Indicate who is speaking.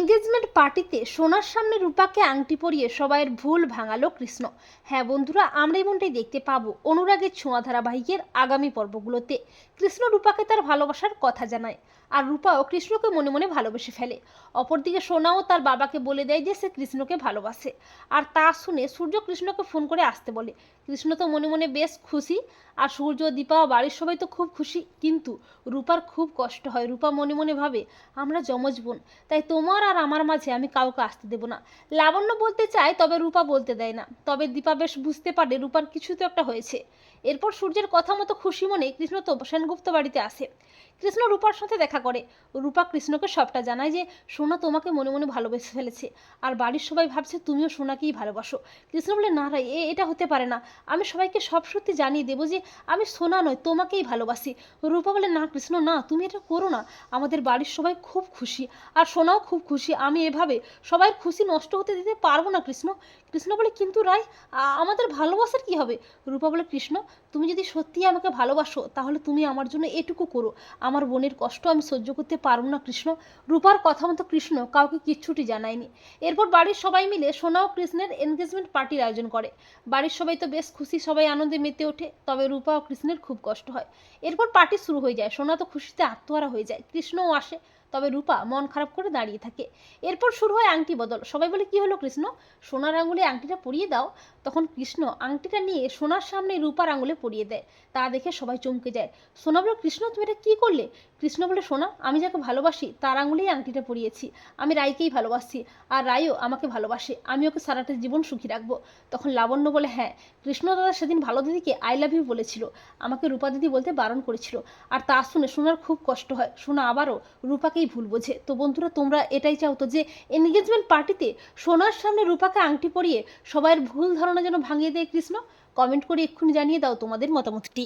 Speaker 1: Engagement পার্টিতে সোনার সামনে রূপাকে আংটি পরিয়ে সবাইয়ের ভুল ভাঙালো কৃষ্ণ। হ্যাঁ বন্ধুরা, আমরা এমনটাই দেখতে পাবো অনুরাগের ছোঁয়া ধারাবাহিকের আগামী পর্বগুলোতে। কৃষ্ণ রূপাকে তার ভালোবাসার কথা জানায়, আর রূপাও কৃষ্ণকে মনে মনে ভালোবেসে ফেলে। অপরদিকে সোনাও তার বাবাকে বলে দেয় যে সে কৃষ্ণকে ভালোবাসে, আর তা শুনে সূর্য কৃষ্ণকে ফোন করে আসতে বলে। কৃষ্ণ তো মনে মনে বেশ খুশি, আর সূর্য, দীপা ও বাড়ির সবাই তো খুব খুশি, কিন্তু রূপার খুব কষ্ট হয়। রূপা মনে মনে ভাবে, আমরা যমজ বোন, তাই তোমার আর আমার মাঝে আমি কাউকে আসতে দেবো না। লাবণ্য বলতে চায়, তবে রূপা বলতে দেয় না। তবে দীপা বেশ বুঝতে পারে রূপার কিছু তো একটা হয়েছে। এরপর সূর্যের কথা মতো খুশি মনে কৃষ্ণ তো সেনগুপ্ত বাড়িতে আসে। কৃষ্ণ রূপার সাথে দেখা করে। রূপা কৃষ্ণকে সবটা জানায় যে, সোনা তোমাকে মনে মনে ভালোবেসে ফেলেছে। আর বাড়ির সবাই ভাবছে তুমিও সোনাকেই ভালোবাসো। কৃষ্ণ বলে, না রাই এ, এটা হতে পারে না। আমি সবাইকে সব সত্যি জানিয়ে দেবো যে, আমি সোনা নয়, তোমাকেই ভালোবাসি। রূপা বলে, না কৃষ্ণ, না, তুমি এটা করো না। আমাদের বাড়ির সবাই খুব খুশি, আর সোনাও খুব খুশি। আমি এভাবে সবাই খুশি নষ্ট হতে দিতে পারব না কৃষ্ণ। কৃষ্ণ বলে, কিন্তু রায় আমাদের ভালোবাসার কি হবে? রূপা বলে, কৃষ্ণ, তুমি যদি সত্যিই আমাকে ভালোবাসো, তাহলে তুমি আমার জন্য এটুকু করো। আমার বোনের কষ্ট আমি সহ্য করতে পারব না কৃষ্ণ। রূপার কথা মতো কৃষ্ণ কাউকে কিচ্ছুটি জানায়নি। এরপর বাড়ির সবাই মিলে সোনা ও কৃষ্ণের এনগেজমেন্ট পার্টির আয়োজন করে। বাড়ির সবাই তো বেশ খুশি, সবাই আনন্দে মেতে ওঠে, তবে রূপা ও কৃষ্ণের খুব কষ্ট হয়। এরপর পার্টি শুরু হয়ে যায়, সোনা তো খুশিতে আত্মহারা হয়ে যায়, কৃষ্ণও আসে। তবে রূপা মন খারাপ করে দাঁড়িয়ে থাকে। এরপর শুরু হয় আংটি বদল। সবাই বলে, কি হলো কৃষ্ণ? সোনার আঙুলে আংটিটা পরিয়ে দাও। তখন কৃষ্ণ আংটিটা নিয়ে সোনার সামনে রূপার আঙুলে পরিয়ে দেয়। তা দেখে সবাই চমকে যায়। সোনা বলে, কৃষ্ণ, তুমি এটা কী করলে? কৃষ্ণ বলে, সোনা, আমি যাকে ভালোবাসি, তার আঙুলেই আংটিটা পরিয়েছি। আমি রায়কেই ভালোবাসি, আর রায়ও আমাকে ভালোবাসে। আমি ওকে সারাটা জীবন সুখী রাখব। তখন লাবণ্য বলে হ্যাঁ কৃষ্ণ দাদা সেদিন ভালো দিদিকে আই লাভ ইউ বলেছিল। আমাকে রূপা দিদি বলতে বারণ করেছিল। আর তা শুনে সোনার খুব কষ্ট হয়। সোনা আবারও রূপাকেই ভুল বোঝে। তো বন্ধুরা, তোমরা এটাই চাও তো যে এনগেজমেন্ট পার্টিতে সোনার সামনে রূপাকে আংটি পরিয়ে সবাইয়ের ভুল ধারণা যেন ভাঙিয়ে দেয় কৃষ্ণ? কমেন্ট করে এক্ষুনি জানিয়ে দাও তোমাদের মতামতটি।